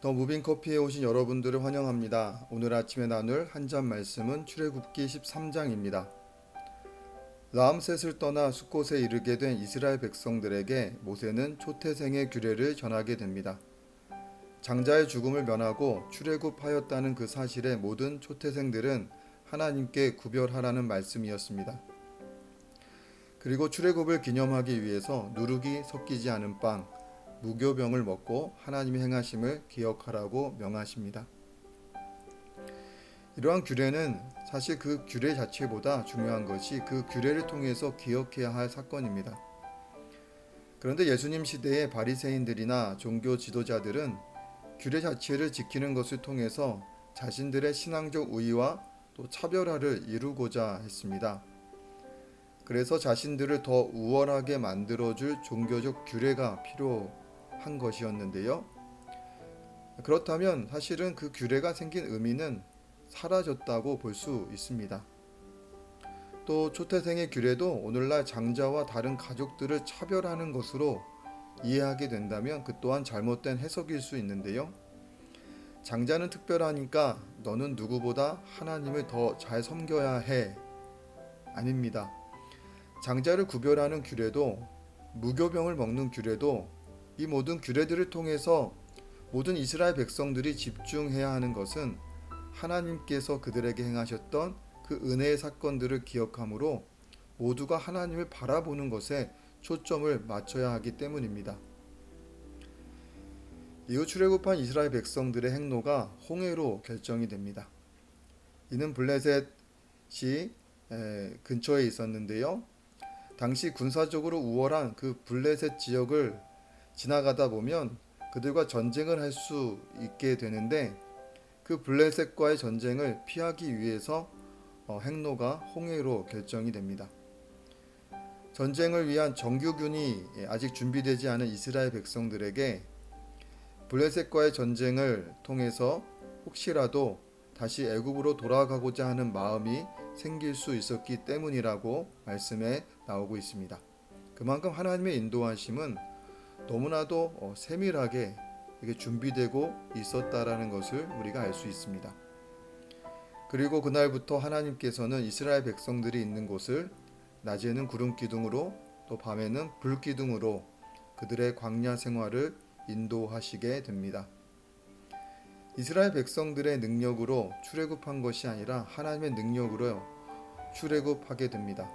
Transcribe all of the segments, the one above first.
더 무빙 커피에 오신 여러분들을 환영합니다. 오늘 아침에 나눌 한 잔 말씀은 출애굽기 13장입니다. 라암셋을 떠나 숫곳에 이르게 된 이스라엘 백성들에게 모세는 초태생의 규례를 전하게 됩니다. 장자의 죽음을 면하고 출애굽하였다는 그 사실에 모든 초태생들은 하나님께 구별하라는 말씀이었습니다. 그리고 출애굽을 기념하기 위해서 누룩이 섞이지 않은 빵, 무교병을 먹고 하나님의 행하심을 기억하라고 명하십니다. 이러한 규례는 사실 그 규례 자체보다 중요한 것이 그 규례를 통해서 기억해야 할 사건입니다. 그런데 예수님 시대의 바리새인들이나 종교 지도자들은 규례 자체를 지키는 것을 통해서 자신들의 신앙적 우위와 또 차별화를 이루고자 했습니다. 그래서 자신들을 더 우월하게 만들어줄 종교적 규례가 필요 한 것이었는데요. 그렇다면 사실은 그 규례가 생긴 의미는 사라졌다고 볼 수 있습니다. 또 초태생의 규례도 오늘날 장자와 다른 가족들을 차별하는 것으로 이해하게 된다면 그 또한 잘못된 해석일 수 있는데요. 장자는 특별하니까 너는 누구보다 하나님을 더 잘 섬겨야 해. 아닙니다. 장자를 구별하는 규례도 무교병을 먹는 규례도 이 모든 규례들을 통해서 모든 이스라엘 백성들이 집중해야 하는 것은 하나님께서 그들에게 행하셨던 그 은혜의 사건들을 기억하므로 모두가 하나님을 바라보는 것에 초점을 맞춰야 하기 때문입니다. 이후 출애굽한 이스라엘 백성들의 행로가 홍해로 결정이 됩니다. 이는 블레셋이 근처에 있었는데요. 당시 군사적으로 우월한 그 블레셋 지역을 지나가다 보면 그들과 전쟁을 할 수 있게 되는데 그 블레셋과의 전쟁을 피하기 위해서 행로가 홍해로 결정이 됩니다. 전쟁을 위한 정규군이 아직 준비되지 않은 이스라엘 백성들에게 블레셋과의 전쟁을 통해서 혹시라도 다시 애굽으로 돌아가고자 하는 마음이 생길 수 있었기 때문이라고 말씀에 나오고 있습니다. 그만큼 하나님의 인도하심은 너무나도 세밀하게 이게 준비되고 있었다라는 것을 우리가 알 수 있습니다. 그리고 그날부터 하나님께서는 이스라엘 백성들이 있는 곳을 낮에는 구름 기둥으로 또 밤에는 불 기둥으로 그들의 광야 생활을 인도하시게 됩니다. 이스라엘 백성들의 능력으로 출애굽한 것이 아니라 하나님의 능력으로 출애굽하게 됩니다.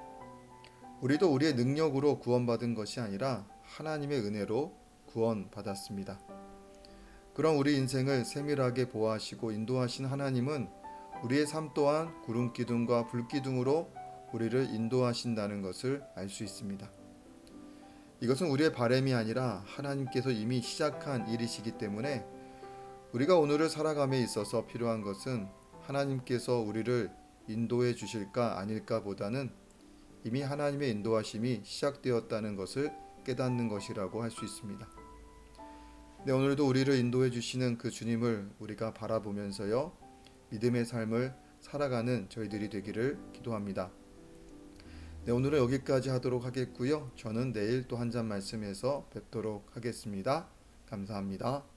우리도 우리의 능력으로 구원받은 것이 아니라 하나님의 은혜로 구원받았습니다. 그런 우리 인생을 세밀하게 보호하시고 인도하신 하나님은 우리의 삶 또한 구름 기둥과 불 기둥으로 우리를 인도하신다는 것을 알 수 있습니다. 이것은 우리의 바램이 아니라 하나님께서 이미 시작한 일이시기 때문에 우리가 오늘을 살아감에 있어서 필요한 것은 하나님께서 우리를 인도해 주실까 아닐까 보다는 이미 하나님의 인도하심이 시작되었다는 것을 깨닫는 것이라고 할 수 있습니다. 네, 오늘도 우리를 인도해 주시는 그 주님을 우리가 바라보면서요. 믿음의 삶을 살아가는 저희들이 되기를 기도합니다. 네, 오늘은 여기까지 하도록 하겠고요. 저는 내일 또 한 잔 말씀에서 뵙도록 하겠습니다. 감사합니다.